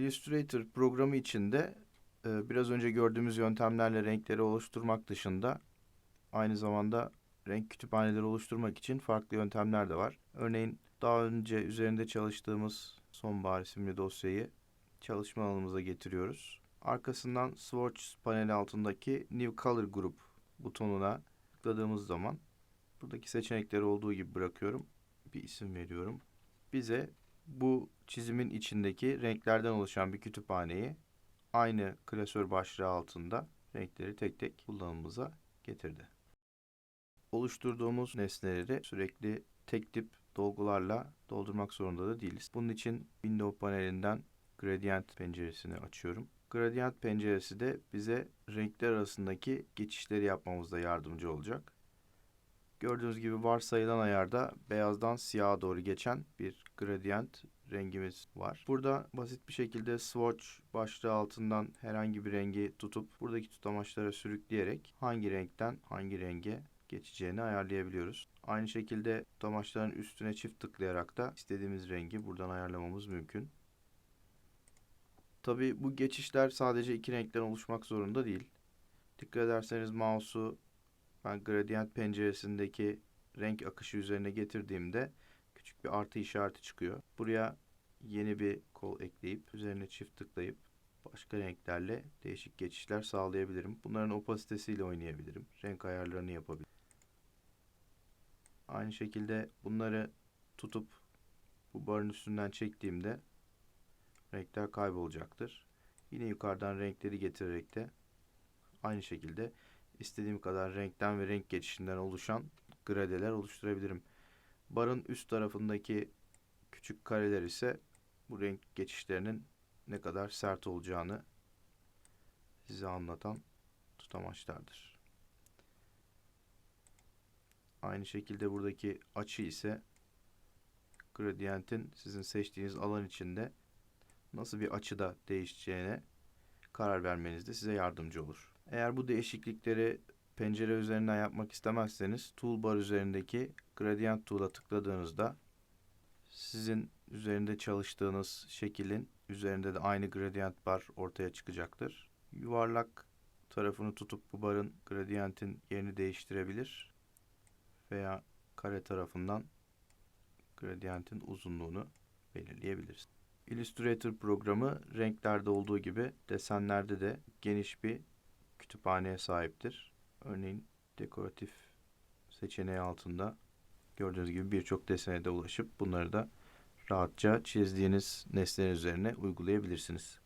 Illustrator programı içinde e, biraz önce gördüğümüz yöntemlerle renkleri oluşturmak dışında aynı zamanda renk kütüphaneleri oluşturmak için farklı yöntemler de var. Örneğin daha önce üzerinde çalıştığımız Sonbahar isimli dosyayı çalışma alanımıza getiriyoruz. Arkasından Swatch paneli altındaki New Color Group butonuna tıkladığımız zaman buradaki seçenekleri olduğu gibi bırakıyorum. Bir isim veriyorum. Bize bu çizimin içindeki renklerden oluşan bir kütüphaneyi aynı klasör başlığı altında renkleri tek tek kullanımımıza getirdi. Oluşturduğumuz nesneleri sürekli tek tip dolgularla doldurmak zorunda da değiliz. Bunun için Window panelinden Gradient penceresini açıyorum. Gradient penceresi de bize renkler arasındaki geçişleri yapmamızda yardımcı olacak. Gördüğünüz gibi varsayılan ayarda beyazdan siyaha doğru geçen bir gradient rengimiz var. Burada basit bir şekilde swatch başlığı altından herhangi bir rengi tutup buradaki tutamaçlara sürükleyerek hangi renkten hangi renge geçeceğini ayarlayabiliyoruz. Aynı şekilde tutamaçların üstüne çift tıklayarak da istediğimiz rengi buradan ayarlamamız mümkün. Tabi bu geçişler sadece iki renkten oluşmak zorunda değil. Dikkat ederseniz mouse'u ben gradient penceresindeki renk akışı üzerine getirdiğimde küçük bir artı işareti çıkıyor. Buraya yeni bir kol ekleyip üzerine çift tıklayıp başka renklerle değişik geçişler sağlayabilirim. Bunların opasitesiyle oynayabilirim. Renk ayarlarını yapabilirim. Aynı şekilde bunları tutup bu barın üstünden çektiğimde renkler kaybolacaktır. Yine yukarıdan renkleri getirerek de aynı şekilde istediğim kadar renkten ve renk geçişinden oluşan gradeler oluşturabilirim. Barın üst tarafındaki küçük kareler ise bu renk geçişlerinin ne kadar sert olacağını size anlatan tutamaçlardır. Aynı şekilde buradaki açı ise gradientin sizin seçtiğiniz alan içinde nasıl bir açıda değişeceğine karar vermenizde size yardımcı olur. Eğer bu değişiklikleri pencere üzerinden yapmak istemezseniz toolbar üzerindeki gradient tool'a tıkladığınızda sizin üzerinde çalıştığınız şekilin üzerinde de aynı gradient bar ortaya çıkacaktır. Yuvarlak tarafını tutup bu barın gradientin yerini değiştirebilir veya kare tarafından gradientin uzunluğunu belirleyebiliriz. Illustrator programı renklerde olduğu gibi desenlerde de geniş bir kütüphaneye sahiptir. Örneğin dekoratif seçeneği altında gördüğünüz gibi birçok desene de ulaşıp bunları da rahatça çizdiğiniz nesneler üzerine uygulayabilirsiniz.